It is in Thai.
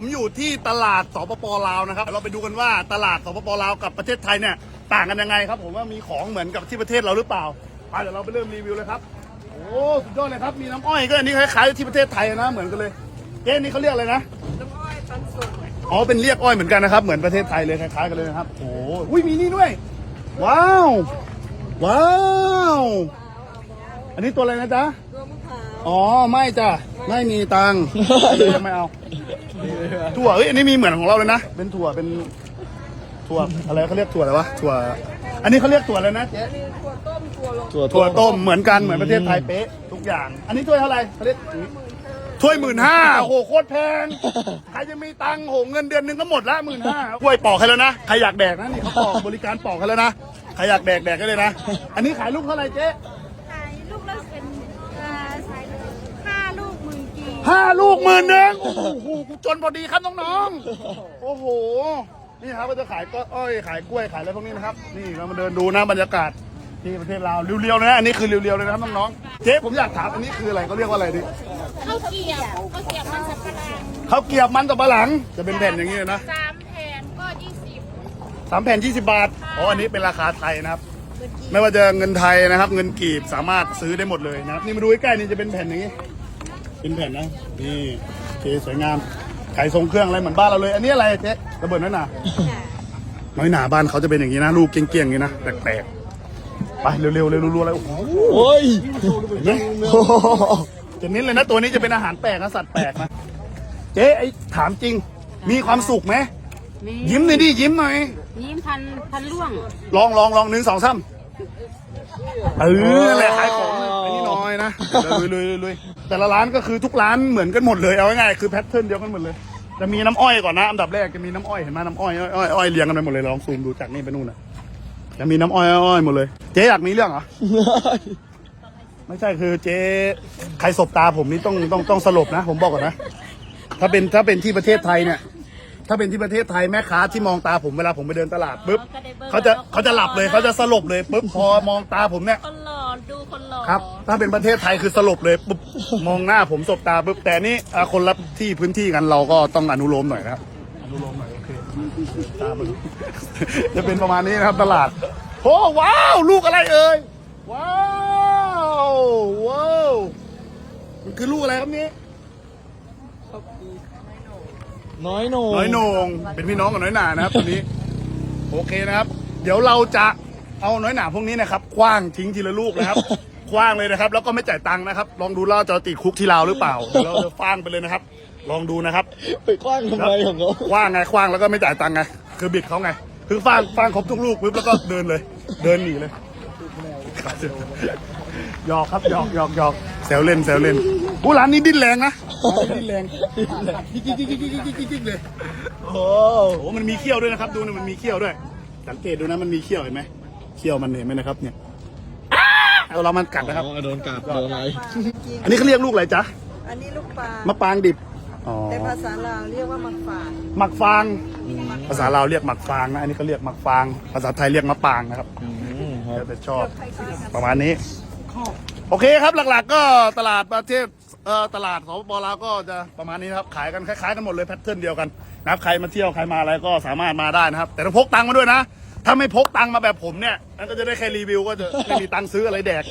ผมอยู่ที่ตลาดสปปลาวนะครับ เราไปดูกันว่าตลาดสปปลาวกับประเทศไทยเนี่ยต่างกันยังไงครับ ผมว่ามีของเหมือนกับที่ประเทศเราหรือเปล่าไปเดี๋ยวเราไปเริ่มรีวิวเลยครับโอ้สุดยอดเลยครับมีน้ำอ้อยก็อันนี้คล้ายๆที่ประเทศไทยนะเหมือนกันเลยเจ๊นี่เขาเรียกอะไรนะน้ำอ้อยปันสุกอ๋อเป็นเรียกอ้อยเหมือนกันนะครับเหมือนประเทศไทยเลยคล้ายๆกันเลยนะครับโอ้โหอุ้ยมีนี่ด้วย ว้าว ว้าว อันนี้ตัวอะไรนะจ๊ะตัวมะพร้าว อ๋อไม่จ้ะไม่มีตังค์ไม่เอา ถั่วเอ้ยอันนี้มีเหมือนของเราเลยนะ เป็นถั่วเป็นถั่วอะไรเขาเรียกถั่วอะไรวะถั่ว อันนี้เขาเรียกถั่วอะไรนะเจ๊มีถั่วต้มถั่วลงถั่วถั่วต้มเหมือนกันเหมือนประเทศไทยเป๊ะทุกอย่าง อันนี้ถ้วยเท่าไหร่เขาเรียกถ้วยหมื่นห้าโอ้โหโคตรแพงใครจะมีตังค์โหเงินเดือนหนึงก็หมดละหมื่นห้ากล้วยปอกให้แล้วนะใครอยากแดกนะนี่เขาปอกบริการปอกให้แล้วนะใครอยากแดกแดกได้เลยนะ อันนี้ขายลูกเท่าไหร่เจ๊ ขายลูกละเป็นเอ่อห้าลูกหมื่นกี ห้าลูกหมื่นหนึ่งโอ้โหกูจนพอดีครับน้องๆ โอ้โห นี่ครับก็จะขายก็อ้อยขายกล้วยขายอะไรพวกนี้นะครับ นี่เรามาเดินดูนะบรรยากาศที่ประเทศลาวเรียวๆนะอันนี้คือเรียวๆเลยนะครับน้องๆ เจ๊ผมอยากถามอันนี้คืออะไรเขาเรียกว่าอะไรดิ ข้าวเกรียบข้าวเกรียบมันสับปะหลังข้าวเกรียบมันกับปะหลัง จะเป็นแผ่นอย่างนี้เลยนะสามแผ่นก็ยี่สิบสามแผ่น 20 บาท อ๋อ อันนี้เป็นราคาไทยนะครับ ไม่ว่าจะเงินไทยนะครับ เงินกีบสามารถซื้อได้หมดเลยนะครับ นี่มาดูใกล้ๆนี่จะเป็นแผ่นอย่างนี้ เป็นแผ่นนะ นี่โอเคสวยงามไข่ทรงเครื่องอะไรเหมือนบ้านเราเลย อันนี้อะไรเจ๊ระเบิดน้อยหนาน้อยหนาบ้านเขาจะเป็นอย่างนี้นะ ลูกเกี้ยงๆอย่างนี้นะ แปลกๆ ไปเร็วๆเร็วๆรัวๆเลยโอ้โหโอ้ยเห็นไหมจะเน้นเลยนะ ตัวนี้จะเป็นอาหารแปลกนะสัตว์แปลกนะ เจ๊ไอ้ถามจริง มีความสุขไหมมียิ้มหน่อยดิยิ้มหน่อย ยิ้มพันพันล่วง ลองลองลองหนึ่งสองสามเออนั่นแหละขายของไอ้ นี่น้อยนะลุยลุยลุยลุยแต่ละร้านก็คือทุกร้านเหมือนกันหมดเลยเอาง่ายๆคือแพทเทิร์นเดียวกันหมดเลย จะมีน้ำอ้อยก่อนนะอันดับแรกจะมีน้ำอ้อยเห็นไหมน้ำอ้อยอ้อยอ้อยอ้อยเรียงกันไปหมดเลยลองซูมดูจากนี่ไปนู่นนะจะมีน้ำอ้อยอ้อยอ้อยหมดเลยเจ๊อยากมีเรื่องเหรอไม่ใช่คือเจ๊ใครสบตาผมนี่ต้องต้องต้องสลบนะ ผมบอกก่อนนะถ้าเป็นถ้าเป็นที่ประเทศไทยเนี่ย ถ้าเป็นที่ประเทศไทยแม่ค้าที่มองตาผมเวลาผมไปเดินตลาดปุ๊บเขาจะเขาจะหลับเลยเขาจะสลบเลยปุ๊บพอมองตาผมเนี่ยคนหล่อ ดูคนหล่อครับ ถ้าเป็นประเทศไทยคือสลบเลยปุ๊บมองหน้าผมสบตาปุ๊บแต่นี่อะคนรับที่พื้นที่กันเราก็ต้องอนุโลมหน่อยนะครับอนุโลมหน่อยโอเคตามันจะเป็นประมาณนี้นะครับตลาดโอ้ว้าว ลูกอะไรเอ่ยว้าวว้าวมันคือลูกอะไรครับนี้น้อยโหนน้อยโหนงเป็นพี่น้องกับน้อยหนานะครับตัวนี้ โอเคนะครับ เดี๋ยวเราจะ เอาน้อยหนาพวกนี้นะครับคว้างทิ้งทีละลูกนะครับคว้างเลยนะครับ แล้วก็ไม่จ่ายตังค์นะครับ ลองดูเราจะติดคุกที่ลาวหรือเปล่าเดี๋ยวเราจะฟางไปเลยนะครับ ลองดูนะครับไปกว้างทำไมของเขาคว้างไงคว้างแล้วก็ไม่จ่ายตังค์ไงคือบิดเขาไง คือฟางฟางครบทุกลูกปุ๊บแล้วก็เดินเลย เดินหนีเลยหยอกครับหยอกหยอกหยอกแซวเล่นแซวเล่นอู้ร้านนี้ดิ้นแรงนะร้านนี้ดิ้นแรงจิ๊กจิ๊กจิ๊กจิ๊กจิ๊กจิ๊กจิ๊กเลยโอ้โอ้โหมันมีเขี้ยวด้วยนะครับ ดูนะมันมีเขี้ยวด้วย สังเกตดูนะมันมีเขี้ยวเห็นไหม เขี้ยวมันเห็นไหมนะครับเนี่ยอ้าเอาเรามันกัดนะครับโดนกัดโดนอะไร อันนี้เขาเรียกลูกอะไรจ๊ะ อันนี้ลูกปลามะปรางดิบ อ๋อ แต่ภาษาลาวเรียกว่ามักฝาดหมักฟาง ภาษาลาวเรียกหมักฟางนะ อันนี้เขาเรียกหมักฟาง ภาษาไทยเรียกมะปรางนะครับอืมครัแล้บวแต่ชอบ ประมาณนี้ โอเคครับหลักๆก็ตลาดประเทศเอ่อตลาดสปปลาวก็จะประมาณนี้นะครับ ขายกันคล้ายๆกันหมดเลยแพทเทิร์นเดียวกันนะครับใครมาเที่ยวใครมาอะไรก็สามารถมาได้นะครับ แต่ต้องพกตังค์มาด้วยนะ ถ้าไม่พกตังค์มาแบบผมเนี่ยนั่นก็จะได้แค่รีวิวก็จะไม่มีตังค์ซื้ออะไรแดก